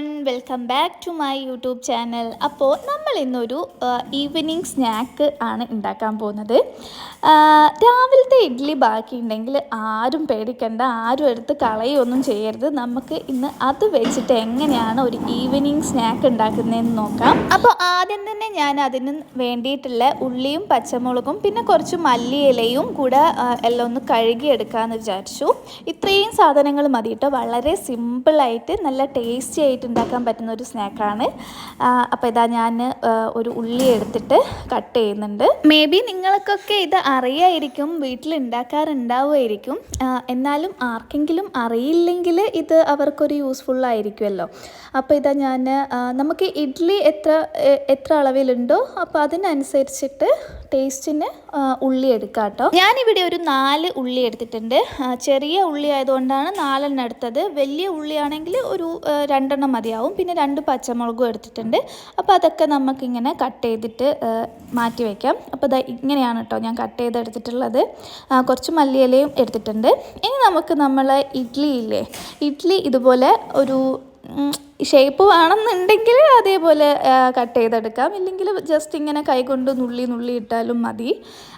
Welcome back to my YouTube channel അപ്പോൾ നമ്മൾ ഇന്നൊരു ഈവനിങ് സ്നാക്ക് ആണ് ഉണ്ടാക്കാൻ പോകുന്നത്. രാവിലത്തെ ഇഡ്ഡലി ബാക്കിയുണ്ടെങ്കിൽ ആരും പേടിക്കണ്ട ആരും എടുത്ത് കളയൊന്നും ചെയ്യരുത്. നമുക്ക് ഇന്ന് അത് വെച്ചിട്ട് എങ്ങനെയാണ് ഒരു ഈവനിങ് സ്നാക്ക് ഉണ്ടാക്കുന്നതെന്ന് നോക്കാം. അപ്പോൾ ആദ്യം തന്നെ ഞാൻ അതിന് വേണ്ടിയിട്ടുള്ള ഉള്ളിയും പച്ചമുളകും പിന്നെ കുറച്ച് മല്ലിയിലയും കൂടെ എല്ലാം ഒന്ന് കഴുകിയെടുക്കാമെന്ന് വിചാരിച്ചു. ഇത്രയും സാധനങ്ങൾ മതി കേട്ടോ വളരെ സിമ്പിളായിട്ട് നല്ല ടേസ്റ്റി ആയിട്ട് ഉണ്ടാക്കാൻ പറ്റുന്ന ഒരു സ്നാക്കാണ്. അപ്പോൾ ഇതാ ഞാൻ ഒരു ഉള്ളി എടുത്തിട്ട് കട്ട് ചെയ്യുന്നുണ്ട്. മേ ബി നിങ്ങൾക്കൊക്കെ ഇത് അറിയായിരിക്കും വീട്ടിൽ ഉണ്ടാക്കാറുണ്ടാവുമായിരിക്കും എന്നാലും ആർക്കെങ്കിലും അറിയില്ലെങ്കിൽ ഇത് അവർക്കൊരു യൂസ്ഫുൾ ആയിരിക്കുമല്ലോ. അപ്പോൾ ഇതാ ഞാൻ നമുക്ക് ഇഡ്ഡലി എത്ര എത്ര അളവിലുണ്ടോ അപ്പോൾ അതിനനുസരിച്ചിട്ട് ടേസ്റ്റിന് ഉള്ളി എടുക്കാം കേട്ടോ ഞാനിവിടെ ഒരു നാല് ഉള്ളി എടുത്തിട്ടുണ്ട്. ചെറിയ ഉള്ളി ആയതുകൊണ്ടാണ് നാലെണ്ണം എടുത്തത്. വലിയ ഉള്ളിയാണെങ്കിൽ ഒരു രണ്ടെണ്ണം മതിയാവും. പിന്നെ രണ്ട് പച്ചമുളകും എടുത്തിട്ടുണ്ട്. അപ്പോൾ അതൊക്കെ നമുക്കിങ്ങനെ കട്ട് ചെയ്തിട്ട് മാറ്റി വയ്ക്കാം അപ്പോൾ ഇതാ ഇങ്ങനെയാണ് കേട്ടോ ഞാൻ കട്ട് ചെയ്തെടുത്തിട്ടുള്ളത്. കുറച്ച് മല്ലിയിലയും എടുത്തിട്ടുണ്ട്. ഇനി നമുക്ക് നമ്മൾ ഇഡ്ഡലി ഇല്ലേ? ഇഡ്ഡലി ഇതുപോലെ ഒരു ഷേപ്പ് വേണമെന്നുണ്ടെങ്കിൽ അതേപോലെ കട്ട് ചെയ്തെടുക്കാം. ഇല്ലെങ്കിൽ ജസ്റ്റ് ഇങ്ങനെ കൈകൊണ്ട് നുള്ളി നുള്ളി ഇട്ടാലും മതി.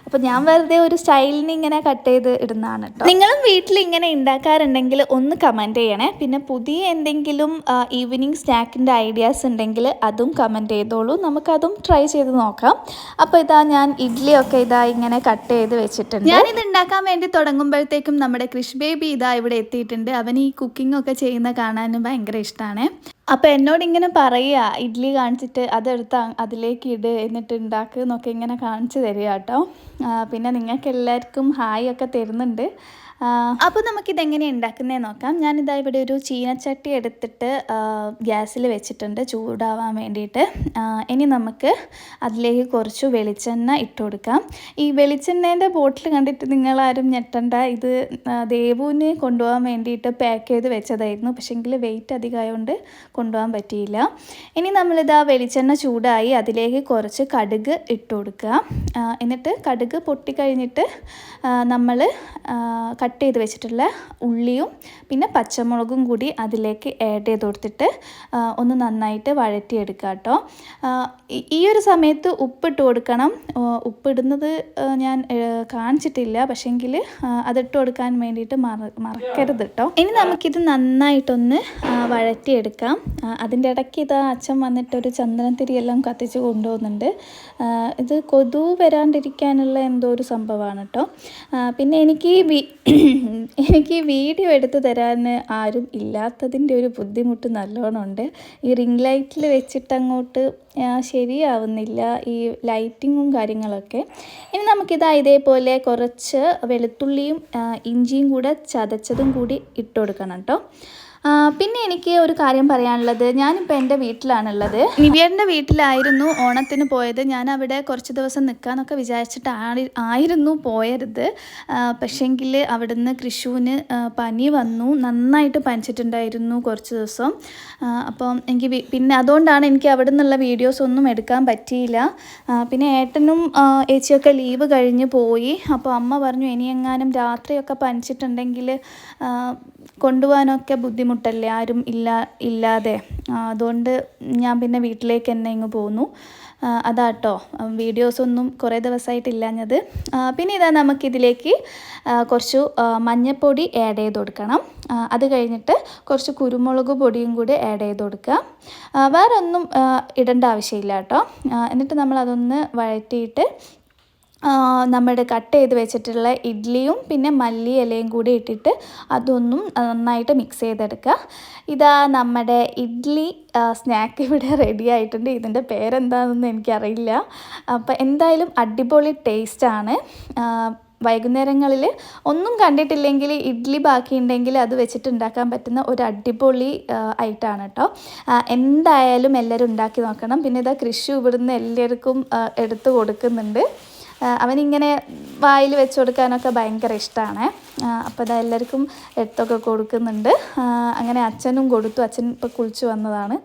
അപ്പോൾ ഞാൻ വെറുതെ ഒരു സ്റ്റൈലിന് ഇങ്ങനെ കട്ട് ചെയ്ത് ഇടുന്നതാണ് കേട്ടോ നിങ്ങളും വീട്ടിൽ ഇങ്ങനെ ഉണ്ടാക്കാറുണ്ടെങ്കിൽ ഒന്ന് കമന്റ് ചെയ്യണേ. പിന്നെ പുതിയ എന്തെങ്കിലും ഈവനിങ് സ്നാക്കിന്റെ ഐഡിയാസ് ഉണ്ടെങ്കിൽ അതും കമന്റ് ചെയ്തോളൂ. നമുക്കതും ട്രൈ ചെയ്ത് നോക്കാം. അപ്പോൾ ഇതാ ഞാൻ ഇഡ്ഡലിയൊക്കെ ഇതാ ഇങ്ങനെ കട്ട് ചെയ്ത് വെച്ചിട്ടുണ്ട്. ഞാനിത് ഉണ്ടാക്കാൻ വേണ്ടി തുടങ്ങുമ്പോഴത്തേക്കും നമ്മുടെ കൃഷ് ബേബി ഇതാ ഇവിടെ എത്തിയിട്ടുണ്ട്. അവൻ ഈ കുക്കിംഗ് ഒക്കെ ചെയ്യുന്ന കാണാനും ഭയങ്കര ഇഷ്ടമാണ് അപ്പോൾ എന്നോട് ഇങ്ങനെ പറയുക ഇഡ്ഡലി കാണിച്ചിട്ട് അതെടുത്ത് അതിലേക്ക് ഇട് എന്നിട്ട് ഉണ്ടാക്കുക എന്നൊക്കെ ഇങ്ങനെ കാണിച്ചു തരിക കേട്ടോ. പിന്നെ നിങ്ങൾക്ക് എല്ലാവർക്കും ഹായ് ഒക്കെ തരുന്നുണ്ട്. അപ്പോൾ നമുക്കിത് എങ്ങനെ ഉണ്ടാക്കുന്നതെന്ന് നോക്കാം. ഞാനിതാ ഇവിടെ ഒരു ചീനച്ചട്ടി എടുത്തിട്ട് ഗ്യാസിൽ വെച്ചിട്ടുണ്ട് ചൂടാവാൻ വേണ്ടിയിട്ട്. ഇനി നമുക്ക് അതിലേക്ക് കുറച്ച് വെളിച്ചെണ്ണ ഇട്ട് കൊടുക്കാം. ഈ വെളിച്ചെണ്ണേന്റെ ബോട്ടിൽ കണ്ടിട്ട് നിങ്ങളാരും ഞെട്ടണ്ട. ഇത് ദേവുവിന് കൊണ്ടുപോകാൻ വേണ്ടിയിട്ട് പാക്ക് ചെയ്ത് വെച്ചതായിരുന്നു. പക്ഷേങ്കിൽ വെയിറ്റ് അധികമായതുകൊണ്ട് കൊണ്ടുപോകാൻ പറ്റിയില്ല. ഇനി നമ്മളിതാ വെളിച്ചെണ്ണ ചൂടായി അതിലേക്ക് കുറച്ച് കടുക് ഇട്ട് കൊടുക്കുക എന്നിട്ട് കടുക് പൊട്ടിക്കഴിഞ്ഞിട്ട് നമ്മൾ കട്ട് ചെയ്ത് വെച്ചിട്ടുള്ള ഉള്ളിയും പിന്നെ പച്ചമുളകും കൂടി അതിലേക്ക് ആഡ് ചെയ്ത് കൊടുത്തിട്ട് ഒന്ന് നന്നായിട്ട് വഴറ്റിയെടുക്കുക കേട്ടോ. ഈ- ഒരു സമയത്ത് ഉപ്പിട്ട് കൊടുക്കണം. ഉപ്പിടുന്നത് ഞാൻ കാണിച്ചിട്ടില്ല. പക്ഷേങ്കിൽ അതിട്ട് കൊടുക്കാൻ വേണ്ടിയിട്ട് മറ മറക്കരുത് കേട്ടോ. ഇനി നമുക്കിത് നന്നായിട്ടൊന്ന് വഴറ്റിയെടുക്കാം. അതിന്റെ ഇടയ്ക്ക് ഇതാ അച്ഛൻ വന്നിട്ട് ഒരു ചന്ദനത്തിരിയെല്ലാം കത്തിച്ച് കൊണ്ടുപോകുന്നുണ്ട്. ഇത് കൊതു വരാണ്ടിരിക്കാനുള്ള എന്തോ ഒരു സംഭവമാണ് കേട്ടോ. പിന്നെ എനിക്ക് ഈ എനിക്ക് വീഡിയോ എടുത്തു തരാൻ ആരും ഇല്ലാത്തതിന്റെ ഒരു ബുദ്ധിമുട്ട് നല്ലോണം ഉണ്ട് ഈ റിംഗ് ലൈറ്റിൽ വെച്ചിട്ട് അങ്ങോട്ട് ശരിയാവുന്നില്ല. ഈ ലൈറ്റിങ്ങും കാര്യങ്ങളൊക്കെ. ഇനി നമുക്കിതാ ഇതേപോലെ കുറച്ച് വെളുത്തുള്ളിയും ഇഞ്ചിയും കൂടെ ചതച്ചതും കൂടി ഇട്ട് കൊടുക്കണം കേട്ടോ. പിന്നെ എനിക്ക് ഒരു കാര്യം പറയാനുള്ളത്. ഞാനിപ്പോൾ എന്റെ വീട്ടിലാണുള്ളത്. നിവ്യറിന്റെ വീട്ടിലായിരുന്നു ഓണത്തിന് പോയത്. ഞാൻ അവിടെ കുറച്ച് ദിവസം നിൽക്കാമെന്നൊക്കെ വിചാരിച്ചിട്ട് ആയിരുന്നു പോയരുത് പക്ഷേങ്കിൽ അവിടുന്ന് കൃഷുവിന് പനി വന്നു. നന്നായിട്ട് പനിച്ചിട്ടുണ്ടായിരുന്നു കുറച്ച് ദിവസം. അപ്പം എനിക്ക് പിന്നെ അതുകൊണ്ടാണ് എനിക്ക് അവിടെ നിന്നുള്ള വീഡിയോസ് ഒന്നും എടുക്കാൻ പറ്റിയില്ല. പിന്നെ ഏട്ടനും ഏച്ചിയൊക്കെ ലീവ് കഴിഞ്ഞ് പോയി. അപ്പോൾ അമ്മ പറഞ്ഞു ഇനിയെങ്ങാനും രാത്രിയൊക്കെ പനിച്ചിട്ടുണ്ടെങ്കിൽ കൊണ്ടുപോകാനൊക്കെ ബുദ്ധിമുട്ടല്ലേ? ആരും ഇല്ല ഇല്ലാതെ. അതുകൊണ്ട് ഞാൻ പിന്നെ വീട്ടിലേക്ക് തന്നെ ഇങ്ങ് പോന്നു. അതാട്ടോ. വീഡിയോസൊന്നും കുറേ ദിവസമായിട്ടില്ലാഞ്ഞത് പിന്നെ ഇതാ നമുക്കിതിലേക്ക് കുറച്ച് മഞ്ഞൾപ്പൊടി ആഡ് ചെയ്ത് കൊടുക്കണം. അത് കഴിഞ്ഞിട്ട് കുറച്ച് കുരുമുളക് പൊടിയും കൂടി ആഡ് ചെയ്ത് കൊടുക്കുക. വേറെ ഒന്നും ഇടേണ്ട ആവശ്യമില്ല കേട്ടോ. എന്നിട്ട് നമ്മൾ അതൊന്ന് വഴറ്റിയിട്ട് നമ്മുടെ കട്ട് ചെയ്ത് വെച്ചിട്ടുള്ള ഇഡ്ഡലിയും പിന്നെ മല്ലി ഇലയും കൂടി ഇട്ടിട്ട് അതൊന്നും നന്നായിട്ട് മിക്സ് ചെയ്തെടുക്കുക. ഇതാ നമ്മുടെ ഇഡ്ഡലി സ്നാക്ക് ഇവിടെ റെഡി ആയിട്ടുണ്ട്. ഇതിന്റെ പേരെന്താണെന്ന് എനിക്കറിയില്ല. അപ്പം എന്തായാലും അടിപൊളി ടേസ്റ്റാണ് വൈകുന്നേരങ്ങളിൽ ഒന്നും കണ്ടിട്ടില്ലെങ്കിൽ ഇഡ്ഡലി ബാക്കിയുണ്ടെങ്കിൽ അത് വെച്ചിട്ട് ഉണ്ടാക്കാൻ പറ്റുന്ന ഒരു അടിപൊളി ഐറ്റാണ് കേട്ടോ എന്തായാലും എല്ലാവരും ഉണ്ടാക്കി നോക്കണം. പിന്നെ ഇതാ കൃഷി ഇവിടുന്ന് എല്ലാവർക്കും എടുത്തു കൊടുക്കുന്നുണ്ട്. അവനിങ്ങനെ വായിൽ വെച്ച് കൊടുക്കാനൊക്കെ ഭയങ്കര ഇഷ്ടമാണ് അപ്പോൾ അത് എല്ലാവർക്കും എടുത്തൊക്കെ കൊടുക്കുന്നുണ്ട്. അങ്ങനെ അച്ഛനും കൊടുത്തു. അച്ഛൻ ഇപ്പോൾ കുളിച്ചു വന്നതാണ്.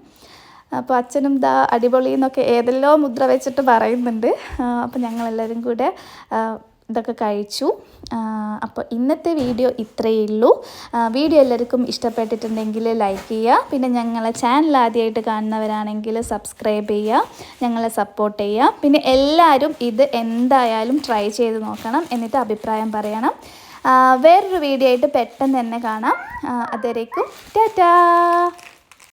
അപ്പോൾ അച്ഛനും ദാ അടിപൊളി എന്നൊക്കെ ഏതെല്ലോ മുദ്ര വെച്ചിട്ട് പറയുന്നുണ്ട്. അപ്പോൾ ഞങ്ങളെല്ലാവരും കൂടെ ഇതൊക്കെ കഴിച്ചു. അപ്പോൾ ഇന്നത്തെ വീഡിയോ ഇത്രയേ ഉള്ളൂ. വീഡിയോ എല്ലാവർക്കും ഇഷ്ടപ്പെട്ടിട്ടുണ്ടെങ്കിൽ ലൈക്ക് ചെയ്യുക. പിന്നെ ഞങ്ങളെ ചാനൽ ആദ്യമായിട്ട് കാണുന്നവരാണെങ്കിൽ സബ്സ്ക്രൈബ് ചെയ്യുക. ഞങ്ങളെ സപ്പോർട്ട് ചെയ്യുക. പിന്നെ എല്ലാവരും ഇത് എന്തായാലും ട്രൈ ചെയ്ത് നോക്കണം എന്നിട്ട് അഭിപ്രായം പറയണം. വേറൊരു വീഡിയോ ആയിട്ട് പെട്ടെന്ന് തന്നെ കാണാം. അതുവരേക്കും ടാറ്റാ!